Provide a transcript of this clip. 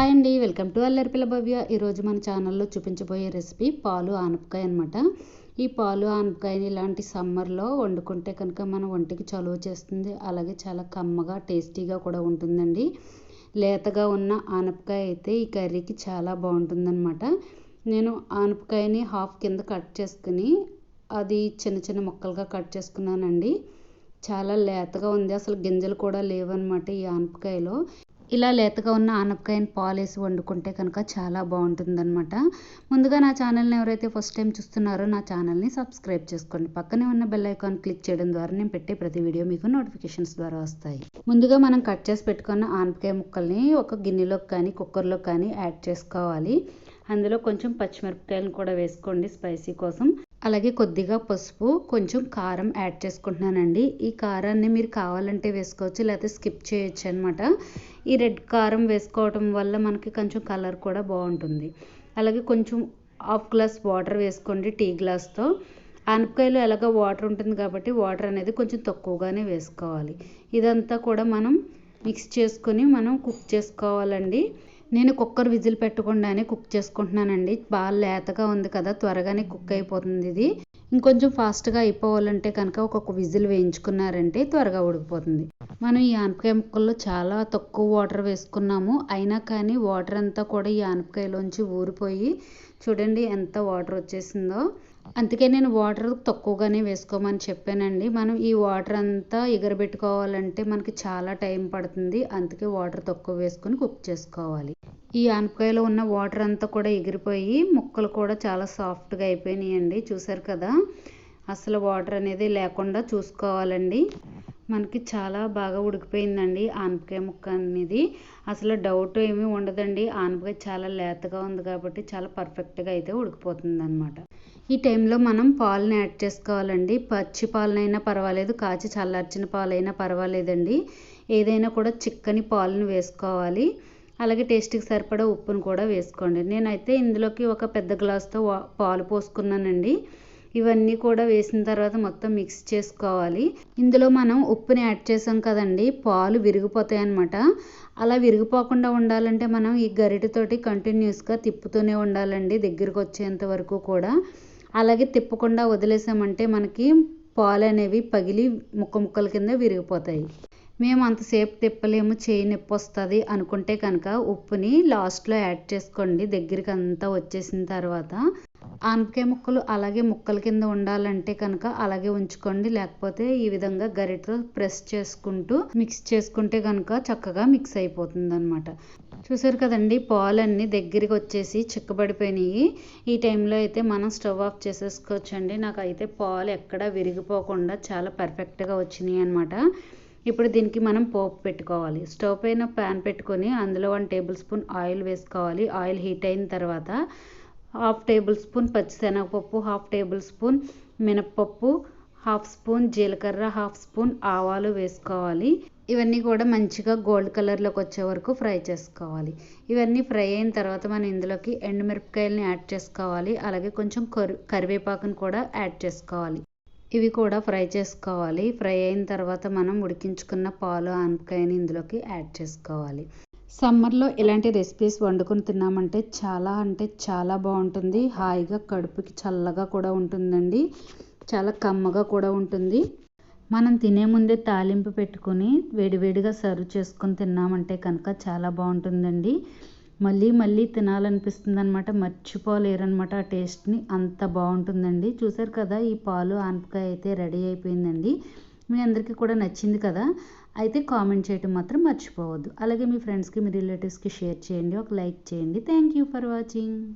Hi అండి welcome to అల్లరిపిల్ల భవ్య. ఈరోజు మన ఛానల్లో చూపించబోయే రెసిపీ పాలు ఆనపకాయ అనమాట ఈ పాలు ఆనపకాయని ఇలాంటి సమ్మర్లో వండుకుంటే కనుక మన ఒంటికి చలువ చేస్తుంది. అలాగే చాలా కమ్మగా టేస్టీగా కూడా ఉంటుందండి. లేతగా ఉన్న ఆనపకాయ అయితే ఈ కర్రీకి చాలా బాగుంటుందన్నమాట. నేను ఆనపకాయని హాఫ్ కింద కట్ చేసుకుని అది చిన్న చిన్న ముక్కలుగా కట్ చేసుకున్నానండి. చాలా లేతగా ఉంది అసలు గింజలు కూడా లేవన్నమాట ఈ ఆనపకాయలో. ఇలా లేతగా ఉన్న ఆనపకాయని పాలేసి వండుకుంటే కనుక చాలా బాగుంటుందన్నమాట. ముందుగా నా ఛానల్ని ఎవరైతే ఫస్ట్ టైం చూస్తున్నారో నా ఛానల్ని సబ్స్క్రైబ్ చేసుకోండి. పక్కనే ఉన్న బెల్ ఐకాన్ క్లిక్ చేయడం ద్వారా నేను పెట్టే ప్రతి వీడియో మీకు నోటిఫికేషన్స్ ద్వారా వస్తాయి. ముందుగా మనం కట్ చేసి పెట్టుకున్న ఆనపకాయ ముక్కల్ని ఒక గిన్నెలోకి కానీ కుక్కర్లో కానీ యాడ్ చేసుకోవాలి. అందులో కొంచెం పచ్చిమిరపకాయలను కూడా వేసుకోండి స్పైసీ కోసం. అలాగే కొద్దిగా పసుపు కొంచెం కారం యాడ్ చేసుకుంటున్నానండి. ఈ కారాన్ని మీరు కావాలంటే వేసుకోవచ్చు లేకపోతే స్కిప్ చేయొచ్చు అనమాట ఈ రెడ్ కారం వేసుకోవటం వల్ల మనకి కొంచెం కలర్ కూడా బాగుంటుంది. అలాగే కొంచెం హాఫ్ గ్లాస్ వాటర్ వేసుకోండి టీ గ్లాస్తో. ఆనపకాయలు ఎలాగో వాటర్ ఉంటుంది కాబట్టి వాటర్ అనేది కొంచెం తక్కువగానే వేసుకోవాలి. ఇదంతా కూడా మనం మిక్స్ చేసుకొని మనం కుక్ చేసుకోవాలండి. నేను కుక్కర్ విజిల్ పెట్టకుండానే కుక్ చేసుకుంటున్నానండి. బాగా లేతగా ఉంది కదా త్వరగానే కుక్ అయిపోతుంది ఇది. ఇంకొంచెం ఫాస్ట్గా అయిపోవాలంటే కనుక ఒక్కొక్క విజిల్ వేయించుకున్నారంటే త్వరగా ఉడికిపోతుంది. మనం ఈ ఆనపకాయ ముక్కల్లో చాలా తక్కువ వాటర్ వేసుకున్నాము. అయినా కానీ వాటర్ అంతా కూడా ఈ ఆనపకాయలోంచి ఊరిపోయి చూడండి ఎంత వాటర్ వచ్చేసిందో. అందుకే నేను వాటర్ తక్కువగానే వేసుకోమని చెప్పానండి. మనం ఈ వాటర్ అంతా ఎగరబెట్టుకోవాలంటే మనకి చాలా టైం పడుతుంది. అందుకే వాటర్ తక్కువ వేసుకొని కుక్ చేసుకోవాలి. ఈ ఆనపకాయలో ఉన్న వాటర్ అంతా కూడా ఎగిరిపోయి ముక్కలు కూడా చాలా సాఫ్ట్గా అయిపోయినాయండి. చూసారు కదా? అసలు వాటర్ అనేది లేకుండా చూసుకోవాలండి. మనకి చాలా బాగా ఉడికిపోయిందండి ఆనపకాయ ముక్క అనేది. అసలు డౌట్ ఏమీ ఉండదండి. ఆనపకాయ చాలా లేతగా ఉంది కాబట్టి చాలా పర్ఫెక్ట్గా అయితే ఉడికిపోతుంది అనమాట ఈ టైంలో మనం పాలను యాడ్ చేసుకోవాలండి. పచ్చి పాలనైనా పర్వాలేదు కాచి చల్లార్చిన పాలైనా పర్వాలేదండి. ఏదైనా కూడా చిక్కని పాలను వేసుకోవాలి. అలాగే టేస్ట్కి సరిపడా ఉప్పును కూడా వేసుకోండి. నేనైతే ఇందులోకి ఒక పెద్ద గ్లాస్తో పాలు పోసుకున్నానండి. ఇవన్నీ కూడా వేసిన తర్వాత మొత్తం మిక్స్ చేసుకోవాలి. ఇందులో మనం ఉప్పుని యాడ్ చేసాం కదండి పాలు విరిగిపోతాయి అనమాట అలా విరిగిపోకుండా ఉండాలంటే మనం ఈ గరిటతోటి కంటిన్యూస్గా తిప్పుతూనే ఉండాలండి దగ్గరికి వచ్చేంత వరకు కూడా. అలాగే తిప్పకుండా వదిలేసామంటే మనకి పాలు అనేవి పగిలి ముక్క ముక్కల కింద విరిగిపోతాయి. మేము అంతసేపు తిప్పలేము చేయి నొప్పి వస్తుంది అనుకుంటే కనుక ఉప్పుని లాస్ట్లో యాడ్ చేసుకోండి. దగ్గరికి అంతా వచ్చేసిన తర్వాత ఆనపకాయ ముక్కలు అలాగే ముక్కల కింద ఉండాలంటే కనుక అలాగే ఉంచుకోండి. లేకపోతే ఈ విధంగా గరిటతో ప్రెస్ చేసుకుంటూ మిక్స్ చేసుకుంటే కనుక చక్కగా మిక్స్ అయిపోతుంది అనమాట చూసారు కదండి పాలన్నీ దగ్గరికి వచ్చేసి చిక్కబడిపోయినాయి. ఈ టైంలో అయితే మనం స్టవ్ ఆఫ్ చేసేసుకోవచ్చండి. నాకు అయితే పాలు ఎక్కడా విరిగిపోకుండా చాలా పర్ఫెక్ట్గా వచ్చినాయి అనమాట ఇప్పుడు దీనికి మనం పోపు పెట్టుకోవాలి. స్టవ్ పైన ప్యాన్ పెట్టుకొని అందులో వన్ టేబుల్ స్పూన్ ఆయిల్ వేసుకోవాలి. ఆయిల్ హీట్ అయిన తర్వాత హాఫ్ టేబుల్ స్పూన్ పచ్చిశనగపప్పు హాఫ్ టేబుల్ స్పూన్ మినప్పప్పు హాఫ్ స్పూన్ జీలకర్ర హాఫ్ స్పూన్ ఆవాలు వేసుకోవాలి. ఇవన్నీ కూడా మంచిగా గోల్డ్ కలర్లోకి వచ్చే వరకు ఫ్రై చేసుకోవాలి. ఇవన్నీ ఫ్రై అయిన తర్వాత మనం ఇందులోకి ఎండుమిరపకాయలని యాడ్ చేసుకోవాలి. అలాగే కొంచెం కరి కరివేపాకును కూడా యాడ్ చేసుకోవాలి. ఇవి కూడా ఫ్రై చేసుకోవాలి. ఫ్రై అయిన తర్వాత మనం ఉడికించుకున్న పాలు ఆనపకాయని ఇందులోకి యాడ్ చేసుకోవాలి. సమ్మర్లో ఇలాంటి రెసిపీస్ వండుకొని తిన్నామంటే చాలా అంటే చాలా బాగుంటుంది. హాయిగా కడుపుకి చల్లగా కూడా ఉంటుందండి. చాలా కమ్మగా కూడా ఉంటుంది. మనం తినే ముందే తాలింపు పెట్టుకొని వేడివేడిగా సర్వ్ చేసుకొని తిన్నామంటే కనుక చాలా బాగుంటుందండి. మళ్ళీ మళ్ళీ తినాలనిపిస్తుంది అనమాట మర్చిపోలేరనమాట ఆ టేస్ట్ని. అంత బాగుంటుందండి. చూసారు కదా ఈ పాలు ఆనపకాయ అయితే రెడీ అయిపోయిందండి. మీ అందరికీ కూడా నచ్చింది కదా? అయితే కామెంట్ చేయటం మాత్రం మర్చిపోవద్దు. అలాగే మీ ఫ్రెండ్స్కి మీ రిలేటివ్స్కి షేర్ చేయండి. ఒక లైక్ చేయండి. Thank you for watching.